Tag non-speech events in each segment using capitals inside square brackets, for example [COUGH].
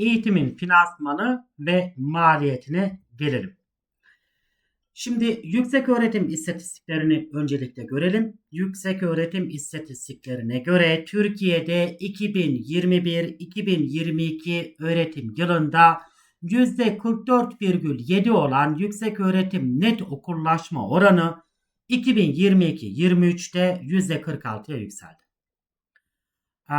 eğitimin finansmanı ve maliyetine gelelim. Şimdi yüksek öğretim istatistiklerini öncelikle görelim. Yüksek öğretim istatistiklerine göre Türkiye'de 2021-2022 öğretim yılında %44,7 olan yüksek öğretim net okullaşma oranı 2022-23'te %46'ya yükseldi. Ee,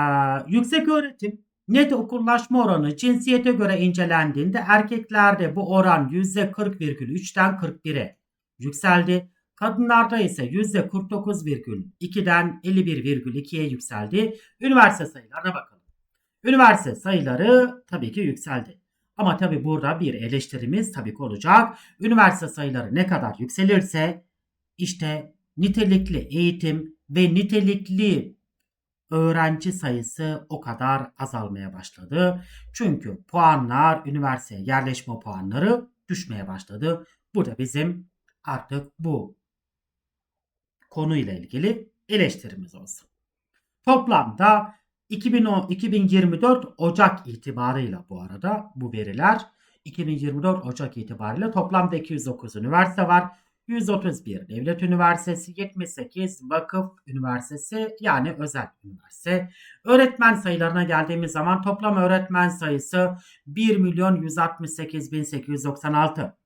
yüksek öğretim net okullaşma oranı cinsiyete göre incelendiğinde erkeklerde bu oran %40,3'ten 41'e yükseldi. Kadınlarda ise %49,2'den 51,2'ye yükseldi. Üniversite sayılarına bakalım. Üniversite sayıları tabii ki yükseldi. Ama tabii burada bir eleştirimiz tabii ki olacak. Üniversite sayıları ne kadar yükselirse işte nitelikli eğitim ve nitelikli öğrenci sayısı o kadar azalmaya başladı. Çünkü puanlar, üniversiteye yerleşme puanları düşmeye başladı. Burada bizim artık bu konuyla ilgili eleştirimiz olsun. Toplamda 2010, 2024 Ocak itibarıyla bu arada bu veriler 2024 Ocak itibariyle toplamda 209 üniversite var. 131 devlet üniversitesi, 78 vakıf üniversitesi yani özel üniversite. Öğretmen sayılarına geldiğimiz zaman toplam öğretmen sayısı 1 milyon 168 bin 896.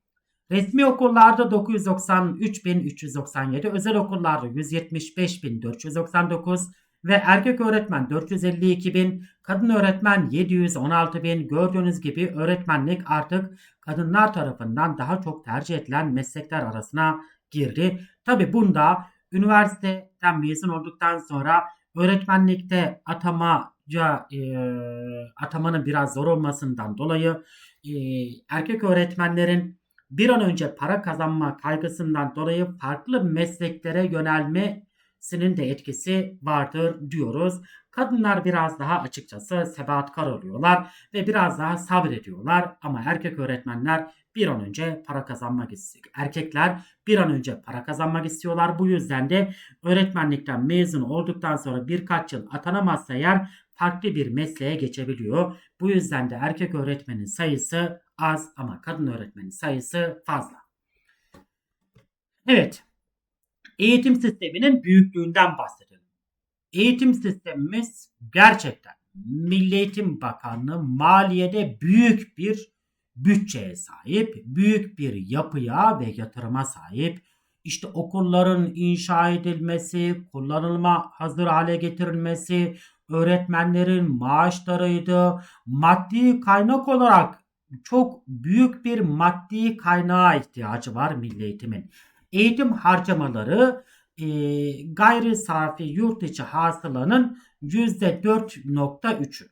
Resmi okullarda 993.397, özel okullarda 175.499 ve erkek öğretmen 452 bin, kadın öğretmen 716 bin. Gördüğünüz gibi öğretmenlik artık kadınlar tarafından daha çok tercih edilen meslekler arasına girdi. Tabi bunda üniversiteden mezun olduktan sonra öğretmenlikte atamaca e, atamanın biraz zor olmasından dolayı e, erkek öğretmenlerin bir an önce para kazanma kaygısından dolayı farklı mesleklere yönelme sinin de etkisi vardır diyoruz. Kadınlar biraz daha açıkçası sebatkar oluyorlar ve biraz daha sabrediyorlar ama erkek öğretmenler bir an önce para kazanmak istiyor. Erkekler bir an önce para kazanmak istiyorlar. Bu yüzden de öğretmenlikten mezun olduktan sonra birkaç yıl atanamazsa eğer farklı bir mesleğe geçebiliyor. Bu yüzden de erkek öğretmenin sayısı az ama kadın öğretmenin sayısı fazla. Evet, eğitim sisteminin büyüklüğünden bahsedelim. Eğitim sistemimiz gerçekten Milli Eğitim Bakanlığı maliyede büyük bir bütçeye sahip, büyük bir yapıya ve yatırıma sahip. İşte okulların inşa edilmesi, kullanılma hazır hale getirilmesi, öğretmenlerin maaşlarıydı, maddi kaynak olarak çok büyük bir maddi kaynağa ihtiyacı var milli eğitimin eğitim harcamaları e, gayri safi yurt içi hasılanın %4.3'ü.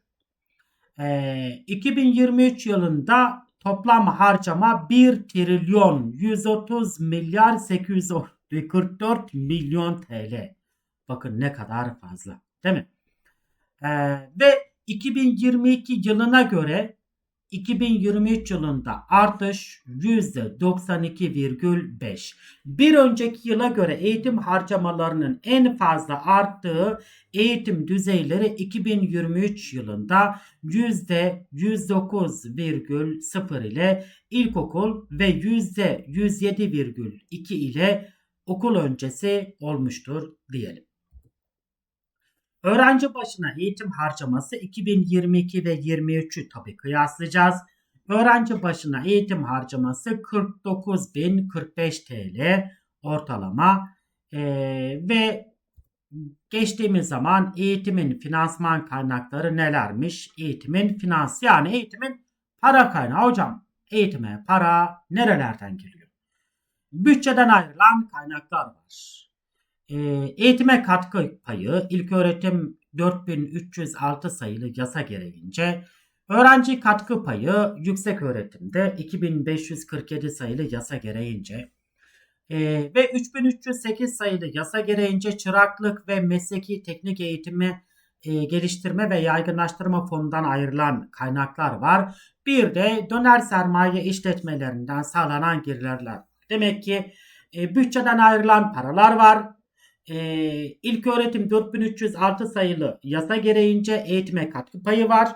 E, 2023 yılında toplam harcama 1 trilyon 130 milyar 844 milyon TL. Bakın ne kadar fazla değil mi? E, ve 2022 yılına göre 2023 yılında artış %92,5. Bir önceki yıla göre eğitim harcamalarının en fazla arttığı eğitim düzeyleri 2023 yılında %109,0 ile ilkokul ve %107,2 ile okul öncesi olmuştur diyelim. Öğrenci başına eğitim harcaması 2022 ve 23'ü tabi kıyaslayacağız. Öğrenci başına eğitim harcaması 49.045 TL ortalama ee, ve geçtiğimiz zaman eğitimin finansman kaynakları nelermiş? Eğitimin finans yani eğitimin para kaynağı hocam. Eğitime para nerelerden geliyor? Bütçeden ayrılan kaynaklar var. Ee, eğitime katkı payı ilk öğretim 4306 sayılı yasa gereğince öğrenci katkı payı yüksek öğretimde 2547 sayılı yasa gereğince e, ve 3308 sayılı yasa gereğince çıraklık ve mesleki teknik eğitimi e, geliştirme ve yaygınlaştırma fonundan ayrılan kaynaklar var. Bir de döner sermaye işletmelerinden sağlanan gelirler. Demek ki e, bütçeden ayrılan paralar var e, ilk öğretim 4306 sayılı yasa gereğince eğitime katkı payı var.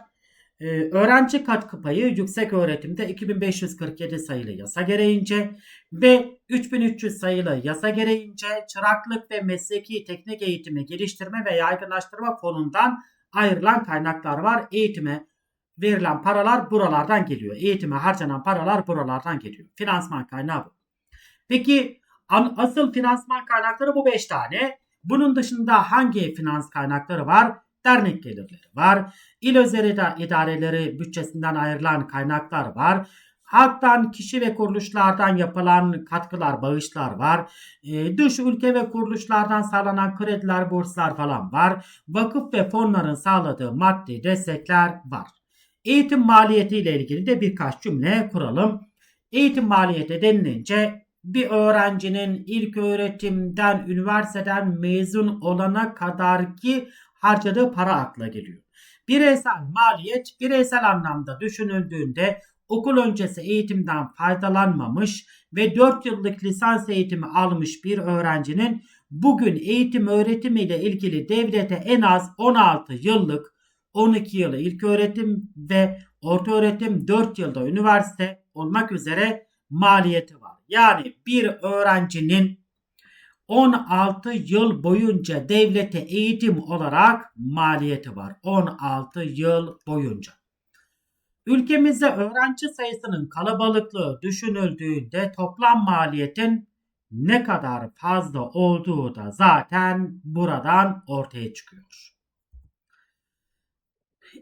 Ee, öğrenci katkı payı yüksek öğretimde 2547 sayılı yasa gereğince ve 3300 sayılı yasa gereğince çıraklık ve mesleki teknik eğitimi geliştirme ve yaygınlaştırma fonundan ayrılan kaynaklar var. Eğitime verilen paralar buralardan geliyor. Eğitime harcanan paralar buralardan geliyor. Finansman kaynağı bu. Peki asıl finansman kaynakları bu 5 tane. Bunun dışında hangi finans kaynakları var? Dernek gelirleri var. İl özel idareleri bütçesinden ayrılan kaynaklar var. Halktan, kişi ve kuruluşlardan yapılan katkılar, bağışlar var. E, dış ülke ve kuruluşlardan sağlanan krediler, burslar falan var. Vakıf ve fonların sağladığı maddi destekler var. Eğitim maliyeti ile ilgili de birkaç cümle kuralım. Eğitim maliyeti denilince bir öğrencinin ilk öğretimden, üniversiteden mezun olana kadar ki harcadığı para akla geliyor. Bireysel maliyet bireysel anlamda düşünüldüğünde okul öncesi eğitimden faydalanmamış ve 4 yıllık lisans eğitimi almış bir öğrencinin bugün eğitim öğretimi ile ilgili devlete en az 16 yıllık 12 yılı ilk öğretim ve orta öğretim 4 yılda üniversite olmak üzere maliyeti var. Yani bir öğrencinin 16 yıl boyunca devlete eğitim olarak maliyeti var. 16 yıl boyunca. Ülkemizde öğrenci sayısının kalabalıklığı düşünüldüğünde toplam maliyetin ne kadar fazla olduğu da zaten buradan ortaya çıkıyor.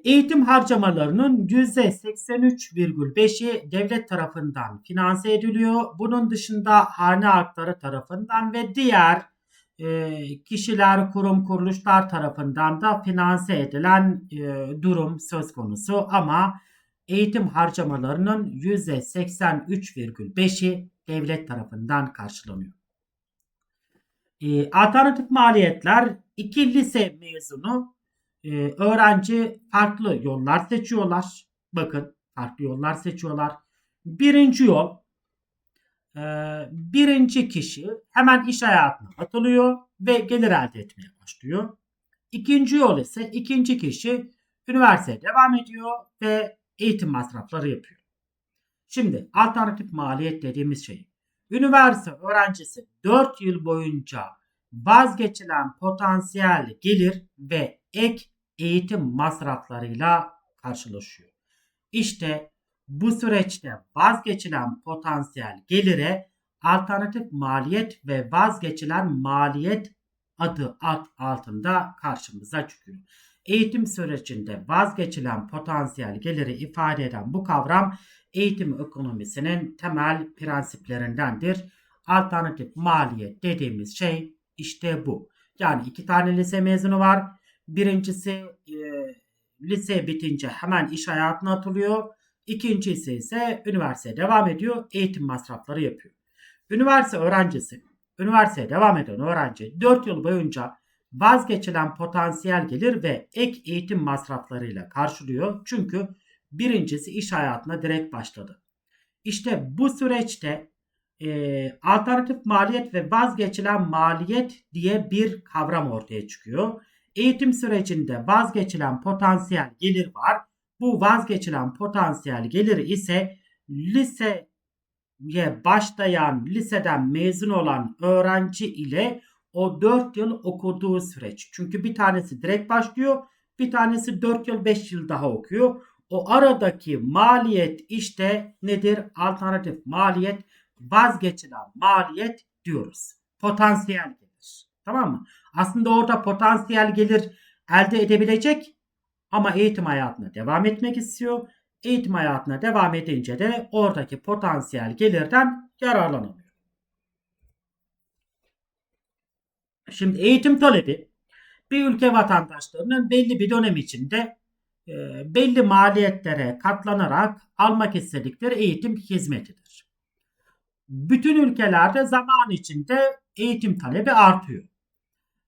Eğitim harcamalarının %83,5'i devlet tarafından finanse ediliyor. Bunun dışında hane halkları tarafından ve diğer e, kişiler, kurum, kuruluşlar tarafından da finanse edilen e, durum söz konusu. Ama eğitim harcamalarının %83,5'i devlet tarafından karşılanıyor. E, alternatif maliyetler iki lise mezunu e, öğrenci farklı yollar seçiyorlar. Bakın farklı yollar seçiyorlar. Birinci yol e, birinci kişi hemen iş hayatına atılıyor ve gelir elde etmeye başlıyor. İkinci yol ise ikinci kişi üniversiteye devam ediyor ve eğitim masrafları yapıyor. Şimdi alternatif maliyet dediğimiz şey üniversite öğrencisi 4 yıl boyunca vazgeçilen potansiyel gelir ve ek eğitim masraflarıyla karşılaşıyor. İşte bu süreçte vazgeçilen potansiyel gelire alternatif maliyet ve vazgeçilen maliyet adı alt altında karşımıza çıkıyor. Eğitim sürecinde vazgeçilen potansiyel geliri ifade eden bu kavram eğitim ekonomisinin temel prensiplerindendir. Alternatif maliyet dediğimiz şey işte bu. Yani iki tane lise mezunu var. Birincisi e, lise bitince hemen iş hayatına atılıyor. İkincisi ise üniversiteye devam ediyor. Eğitim masrafları yapıyor. Üniversite öğrencisi, üniversiteye devam eden öğrenci 4 yıl boyunca vazgeçilen potansiyel gelir ve ek eğitim masraflarıyla karşılıyor. Çünkü birincisi iş hayatına direkt başladı. İşte bu süreçte e, alternatif maliyet ve vazgeçilen maliyet diye bir kavram ortaya çıkıyor eğitim sürecinde vazgeçilen potansiyel gelir var. Bu vazgeçilen potansiyel gelir ise liseye başlayan, liseden mezun olan öğrenci ile o 4 yıl okuduğu süreç. Çünkü bir tanesi direkt başlıyor, bir tanesi 4 yıl 5 yıl daha okuyor. O aradaki maliyet işte nedir? Alternatif maliyet, vazgeçilen maliyet diyoruz. Potansiyel gelir. Tamam mı? Aslında orada potansiyel gelir elde edebilecek ama eğitim hayatına devam etmek istiyor. Eğitim hayatına devam edince de oradaki potansiyel gelirden yararlanamıyor. Şimdi eğitim talebi bir ülke vatandaşlarının belli bir dönem içinde e, belli maliyetlere katlanarak almak istedikleri eğitim hizmetidir. Bütün ülkelerde zaman içinde eğitim talebi artıyor.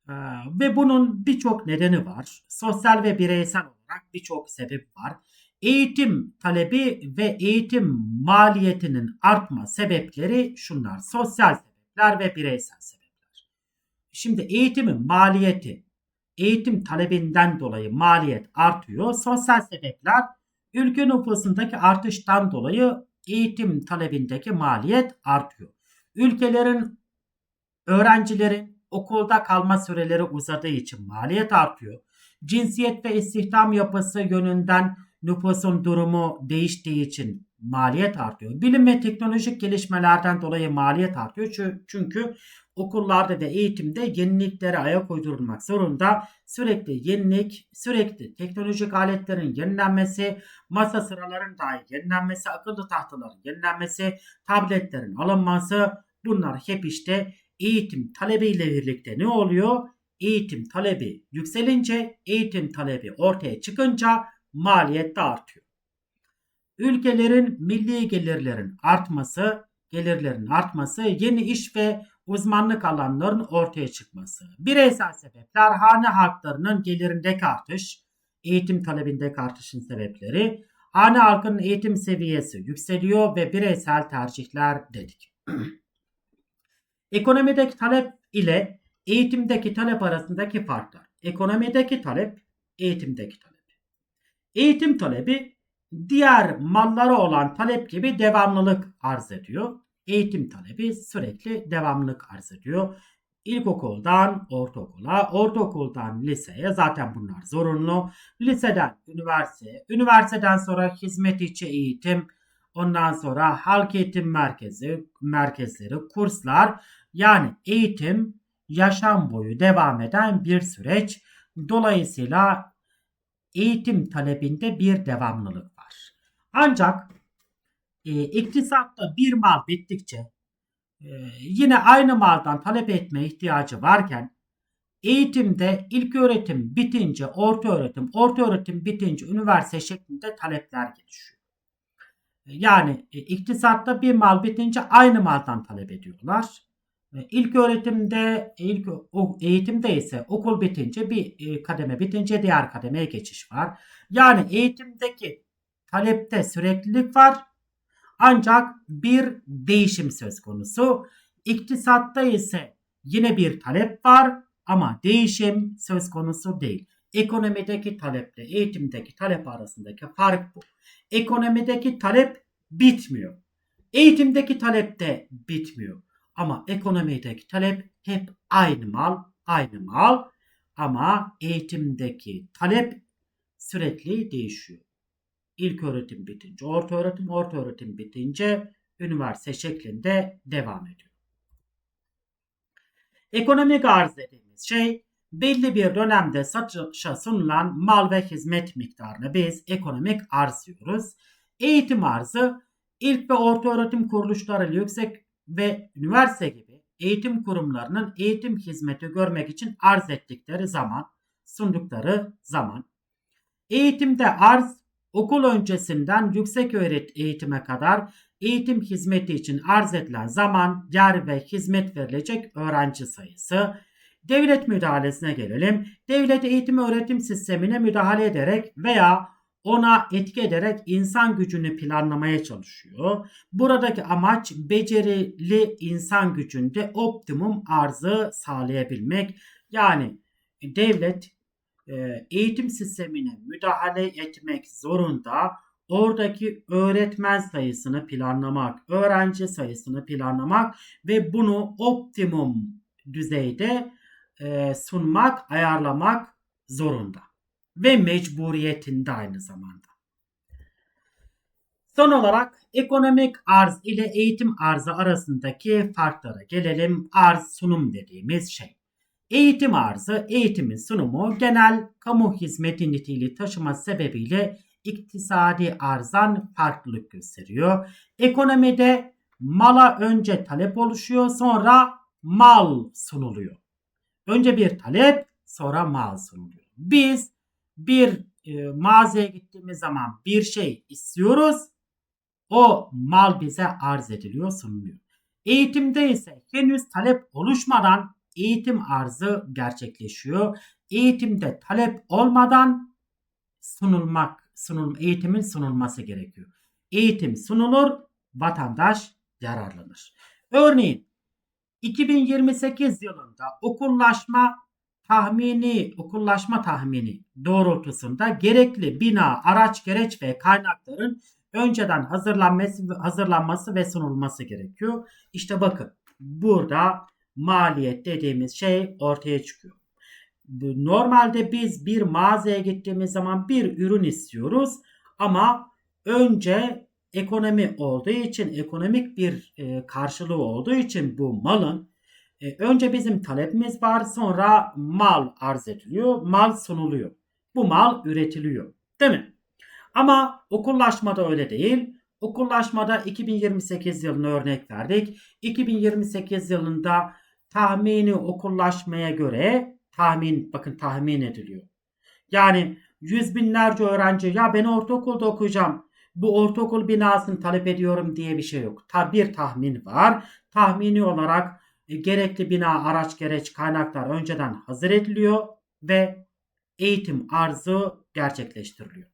Ee, ve bunun birçok nedeni var. Sosyal ve bireysel olarak birçok sebep var. Eğitim talebi ve eğitim maliyetinin artma sebepleri şunlar. Sosyal sebepler ve bireysel sebepler. Şimdi eğitimin maliyeti, eğitim talebinden dolayı maliyet artıyor. Sosyal sebepler ülke nüfusundaki artıştan dolayı eğitim talebindeki maliyet artıyor. Ülkelerin öğrencilerin okulda kalma süreleri uzadığı için maliyet artıyor. Cinsiyet ve istihdam yapısı yönünden nüfusun durumu değiştiği için maliyet artıyor. Bilim ve teknolojik gelişmelerden dolayı maliyet artıyor. Çü- Çünkü okullarda ve eğitimde yeniliklere ayak uydurulmak zorunda. Sürekli yenilik, sürekli teknolojik aletlerin yenilenmesi, masa sıraların dahi yenilenmesi, akıllı tahtaların yenilenmesi, tabletlerin alınması bunlar hep işte eğitim talebiyle birlikte ne oluyor? Eğitim talebi yükselince, eğitim talebi ortaya çıkınca maliyet de artıyor. Ülkelerin milli gelirlerin artması, gelirlerin artması, yeni iş ve uzmanlık alanlarının ortaya çıkması. Bireysel sebepler hane halklarının gelirindeki artış, eğitim talebindeki artışın sebepleri, hane halkının eğitim seviyesi yükseliyor ve bireysel tercihler dedik. [CLEARS THROAT] Ekonomideki talep ile eğitimdeki talep arasındaki farklar. Ekonomideki talep, eğitimdeki talep. Eğitim talebi diğer mallara olan talep gibi devamlılık arz ediyor. Eğitim talebi sürekli devamlılık arz ediyor. İlkokuldan ortaokula, ortaokuldan liseye zaten bunlar zorunlu. Liseden üniversiteye, üniversiteden sonra hizmet içi eğitim, ondan sonra halk eğitim merkezi, merkezleri, kurslar yani eğitim yaşam boyu devam eden bir süreç. Dolayısıyla eğitim talebinde bir devamlılık var. Ancak e, iktisatta bir mal bittikçe e, yine aynı maldan talep etme ihtiyacı varken eğitimde ilk öğretim bitince orta öğretim, orta öğretim bitince üniversite şeklinde talepler gelişiyor. Yani e, iktisatta bir mal bitince aynı maldan talep ediyorlar. E, İlk öğretimde, ilk o- eğitimde ise okul bitince bir e, kademe bitince diğer kademeye geçiş var. Yani eğitimdeki talepte süreklilik var. Ancak bir değişim söz konusu. İktisatta ise yine bir talep var ama değişim söz konusu değil. Ekonomideki taleple eğitimdeki talep arasındaki fark bu. Ekonomideki talep bitmiyor. Eğitimdeki talep de bitmiyor. Ama ekonomideki talep hep aynı mal, aynı mal. Ama eğitimdeki talep sürekli değişiyor. İlk öğretim bitince, orta öğretim, orta öğretim bitince üniversite şeklinde devam ediyor. Ekonomik arz dediğimiz şey belli bir dönemde satışa sunulan mal ve hizmet miktarını biz ekonomik arz diyoruz. Eğitim arzı ilk ve orta öğretim kuruluşları yüksek ve üniversite gibi eğitim kurumlarının eğitim hizmeti görmek için arz ettikleri zaman, sundukları zaman. Eğitimde arz okul öncesinden yüksek öğret eğitime kadar eğitim hizmeti için arz edilen zaman, yer ve hizmet verilecek öğrenci sayısı. Devlet müdahalesine gelelim. Devlet eğitim öğretim sistemine müdahale ederek veya ona etki ederek insan gücünü planlamaya çalışıyor. Buradaki amaç becerili insan gücünde optimum arzı sağlayabilmek. Yani devlet e, eğitim sistemine müdahale etmek zorunda. Oradaki öğretmen sayısını planlamak, öğrenci sayısını planlamak ve bunu optimum düzeyde e, sunmak, ayarlamak zorunda ve mecburiyetinde aynı zamanda. Son olarak ekonomik arz ile eğitim arzı arasındaki farklara gelelim. Arz sunum dediğimiz şey. Eğitim arzı, eğitimin sunumu genel kamu hizmeti niteliği taşıması sebebiyle iktisadi arzdan farklılık gösteriyor. Ekonomide mala önce talep oluşuyor sonra mal sunuluyor. Önce bir talep sonra mal sunuluyor. Biz bir e, mağazaya gittiğimiz zaman bir şey istiyoruz. O mal bize arz ediliyor, sunuluyor. Eğitimde ise henüz talep oluşmadan eğitim arzı gerçekleşiyor. Eğitimde talep olmadan sunulmak, sunul, eğitimin sunulması gerekiyor. Eğitim sunulur, vatandaş yararlanır. Örneğin 2028 yılında okullaşma tahmini okullaşma tahmini doğrultusunda gerekli bina, araç, gereç ve kaynakların önceden hazırlanması, hazırlanması ve sunulması gerekiyor. İşte bakın burada maliyet dediğimiz şey ortaya çıkıyor. Normalde biz bir mağazaya gittiğimiz zaman bir ürün istiyoruz ama önce ekonomi olduğu için ekonomik bir e, karşılığı olduğu için bu malın e, önce bizim talepimiz var sonra mal arz ediliyor mal sunuluyor bu mal üretiliyor değil mi? Ama okullaşmada öyle değil. Okullaşmada 2028 yılını örnek verdik. 2028 yılında tahmini okullaşmaya göre tahmin bakın tahmin ediliyor. Yani yüz binlerce öğrenci ya ben ortaokulda okuyacağım. Bu ortaokul binasını talep ediyorum diye bir şey yok. Ta bir tahmin var. Tahmini olarak e, gerekli bina, araç, gereç, kaynaklar önceden hazır ediliyor ve eğitim arzı gerçekleştiriliyor.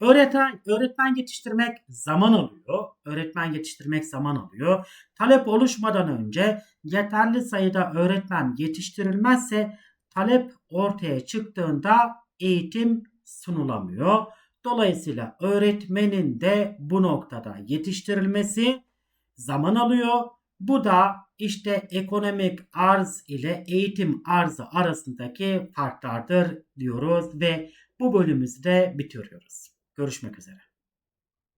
Öğretmen, öğretmen yetiştirmek zaman alıyor. Öğretmen yetiştirmek zaman alıyor. Talep oluşmadan önce yeterli sayıda öğretmen yetiştirilmezse talep ortaya çıktığında eğitim sunulamıyor. Dolayısıyla öğretmenin de bu noktada yetiştirilmesi zaman alıyor. Bu da işte ekonomik arz ile eğitim arzı arasındaki farklardır diyoruz ve bu bölümümüzü de bitiriyoruz. Görüşmek üzere.